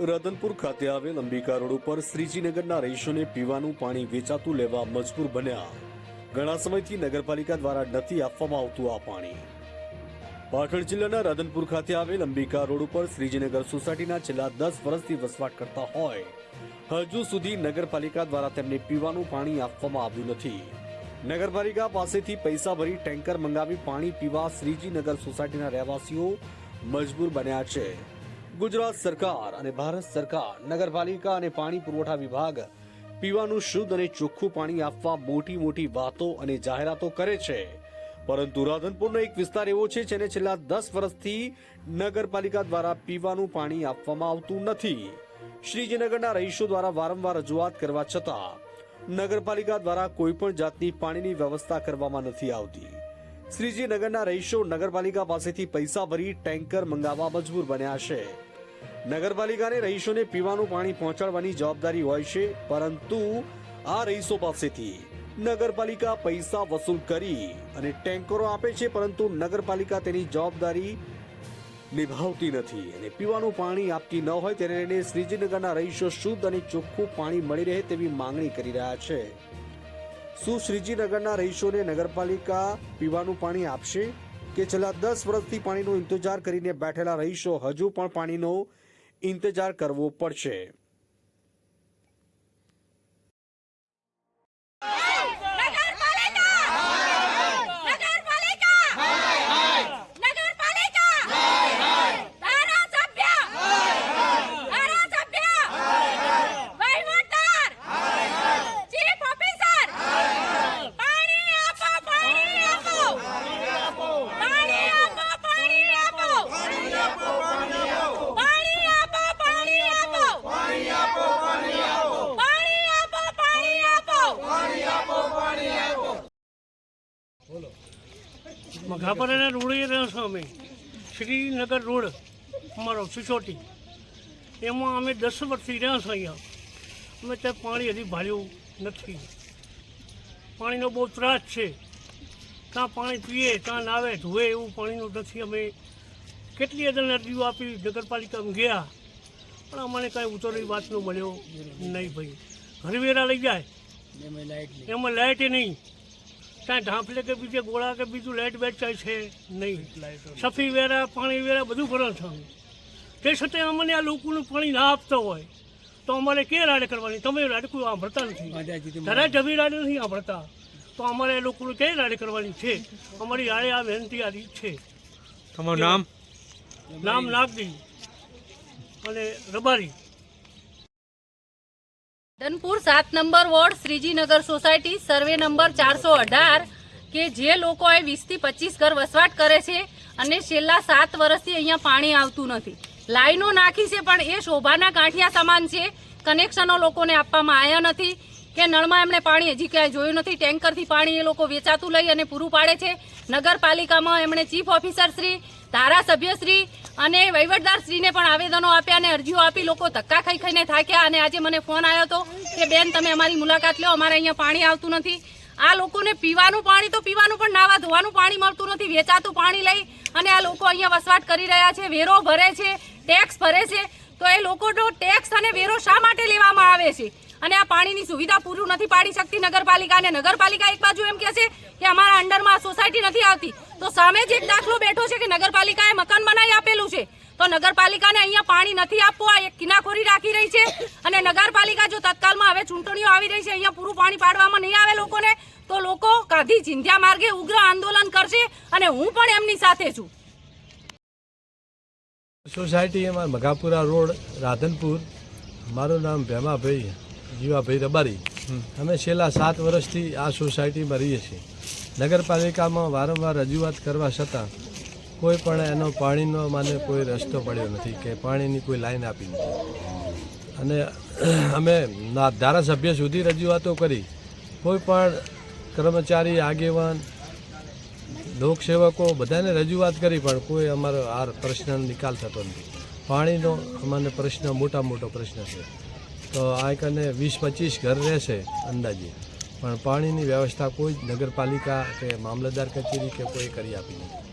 રતનપુર ખાતે આવેલ અંબિકા રોડ ઉપર શ્રીજીનગરના રહીશોને પીવાનું પાણી વેચાતું લેવા મજબૂર બન્યા. ઘણા સમયથી નગરપાલિકા દ્વારા નથી આપવામાં આવતું આ પાણી. પાટણ જિલ્લાના રાધનપુર ખાતે આવેલ અંબિકા રોડ ઉપર શ્રીજીનગર સોસાયટીના છેલ્લા દસ વર્ષથી વસવાટ કરતા હોય. હજુ સુધી નગરપાલિકા દ્વારા તેમને પીવાનું પાણી આપવામાં આવ્યું નથી. નગરપાલિકા પાસેથી પૈસા ભરી ટેન્કર મંગાવી પાણી પીવા શ્રીજીનગર સોસાયટીના રહેવાસીઓ મજબૂર બન્યા છે. ગુજરાત સરકાર અને ભારત સરકાર, નગરપાલિકા અને પાણી પુરવઠા વિભાગ પીવાનું શુદ્ધ અને ચોખ્ખું પાણી આપવા મોટી મોટી વાતો અને જાહેરાતો કરે છે. પરંતુ રાધનપુરનો એક વિસ્તાર એવો છે જેને છેલ્લા દસ વર્ષથી નગરપાલિકા દ્વારા પીવાનું પાણી આપવામાં આવતું નથી. શ્રીજીનગરના રહીશો દ્વારા વારંવાર રજૂઆત કરવા છતાં, નગરપાલિકા દ્વારા કોઈ પણ જાતની પાણીની વ્યવસ્થા કરવામાં નથી આવતી. શ્રીજીનગરના રહીશો નગરપાલિકા પાસેથી પૈસા ભરી ટેન્કર મંગાવવા મજબૂર બન્યા છે. નગરપાલિકાને રહીશોને પીવાનું પાણી પહોંચાડવાની જવાબદારી હોય છે, પરંતુ આ રહીશો પાસેથી નગરપાલિકા પૈસા વસૂલ કરી અને ટેન્કરો આપે છે, પરંતુ નગરપાલિકા તેની જવાબદારી નિભાવતી નથી અને પીવાનું પાણી આપતી ન હોય તેને લઈને શ્રીજીનગરના રહીશો શુદ્ધ અને ચોખ્ખું પાણી મળી રહે તેવી માંગણી કરી રહ્યા છે. શું શ્રીજીનગરના રહીશોને નગરપાલિકા પીવાનું પાણી આપશે? કે છેલ્લા દસ વર્ષથી પાણીનો ઇંતજાર કરીને બેઠેલા રહીશો હજુ પણ પાણીનો ઇંતજાર કરવો પડશે. મઘાપરાના રોડે રહ્યા છું અમે. શ્રીનગર રોડ અમારો સિસોટી. એમાં અમે દસ વર્ષથી રહ્યા છો અહીંયા. અમે ત્યાં પાણી હજી ભાર્યું નથી. પાણીનો બહુ ત્રાસ છે. ત્યાં પાણી પીએ ત્યાં નાવે ધોવે એવું પાણીનું નથી. અમે કેટલી અદન અરજીઓ આપી નગરપાલિકામાં ગયા. પણ અમને કાંઈ ઉતરવી વાતનો મળ્યો. નહીં ભાઈ. હરવેરા લઈ જાય. એમાં લાઇટે નહીં. કાંઈ ઢાંફલે કે બીજે ગોળા કે બીજું લાઇટ વેચાય છે? નહીં સફી વેરા પાણી વેરા બધું ભરણ થયું. તે છતાં અમને આ લોકોનું પાણી ના આપતા હોય તો અમારે કે રાડે કરવાની? તમે રાડકું સાંભળતા નથી. તારા જમી રાડે નથી સાંભળતા તો અમારે એ લોકોનું કઈ રાડે કરવાની છે? અમારી આડે આ વિનંતી આ છે. તમારું નામ? નામ નાગદી અને રબારી. ધનપુર સાત number ward, Shrijinagar society, survey number ચારસો અઢાર, કે જે લોકોએ વીસથી પચીસ ઘર વસવાટ કરે છે અને છેલ્લા સાત વર્ષથી અહીંયા પાણી આવતું નથી. લાઈનો નાખી છે, પણ એ શોભાના ગાંઠિયા સમાન છે. કનેક્શનો લોકોને આપવામાં આવ્યા નથી. કે નળમાં એમણે પાણી હજી ક્યાંય જોયું નથી. ટેન્કરથી પાણી એ લોકો વેચાતું લઈ અને પૂરું પાડે છે. નગરપાલિકામાં એમણે ચીફ ઓફિસર શ્રી, ધારાસભ્ય શ્રી અને વહીવટદાર શ્રીને પણ આવેદનો આપ્યા અને અરજીઓ આપી લોકો ધક્કા ખાઈ ખાઈને થાક્યા અને આજે મને ફોન આવ્યો હતો કે બેન, તમે અમારી મુલાકાત લો, અમારે અહીંયા પાણી આવતું નથી. આ લોકોને પીવાનું પાણી તો પીવાનું પણ નાવા ધોવાનું પાણી મળતું નથી, વેચાતું પાણી લઈ અને આ લોકો અહીંયા વસવાટ કરી રહ્યા છે, વેરો ભરે છે ટેક્સ ભરે છે. તો એ લોકોનો ટેક્સ અને વેરો શા માટે લેવામાં આવે છે? અને આ પાણીની સુવિધા પૂરું નથી પાડી શકતી નગરપાલિકા અને નગરપાલિકા એક બાજુ એમ કહે છે કે અમારા અંડરમાં સોસાયટી નથી આવતી. તો સામે જ એક દાખલો બેઠો છે કે નગરપાલિકાએ મકાન બનાવી આપેલું છે. તો નગરપાલિકાને અહીંયા પાણી નથી આપવું, આ એક કિનાખોરી રાખી રહી છે. અને નગરપાલિકા જો તત્કાલમાં હવે ચૂંટણીઓ આવી રહી છે, અહીંયા પૂરું પાણી પાડવામાં નહીં આવે લોકોને, તો લોકો ગાંધી ચિંધ્યા માર્ગે ઉગ્ર આંદોલન કરશે અને હું પણ એમની સાથે છું. સોસાયટી એમાં મઘાપુરા રોડ, રાધનપુર. મારું નામ ભેમાભાઈ. જીવાભાઈ રબારી, અમે છેલ્લા સાત વર્ષથી આ સોસાયટીમાં રહીએ છીએ. નગરપાલિકામાં વારંવાર રજૂઆત કરવા છતાં કોઈ પણ એનો પાણીનો મને કોઈ રસ્તો પડ્યો નથી કે પાણીની કોઈ લાઈન આપી નથી. અને અમે ધારાસભ્ય સુધી રજૂઆતો કરી. કોઈ પણ કર્મચારી, આગેવાન, લોકસેવકો બધાને રજૂઆત કરી પણ કોઈ અમારો આ પ્રશ્નનો નિકાલ થતો નથી. પાણીનો અમને પ્રશ્ન મોટા મોટો પ્રશ્ન છે. તો આ કને વીસ પચીસ ઘર રહેશે અંદાજે. પણ પાણીની વ્યવસ્થા કોઈ જ નગરપાલિકા કે મામલતદાર કચેરી કે કોઈ કરી આપી નથી.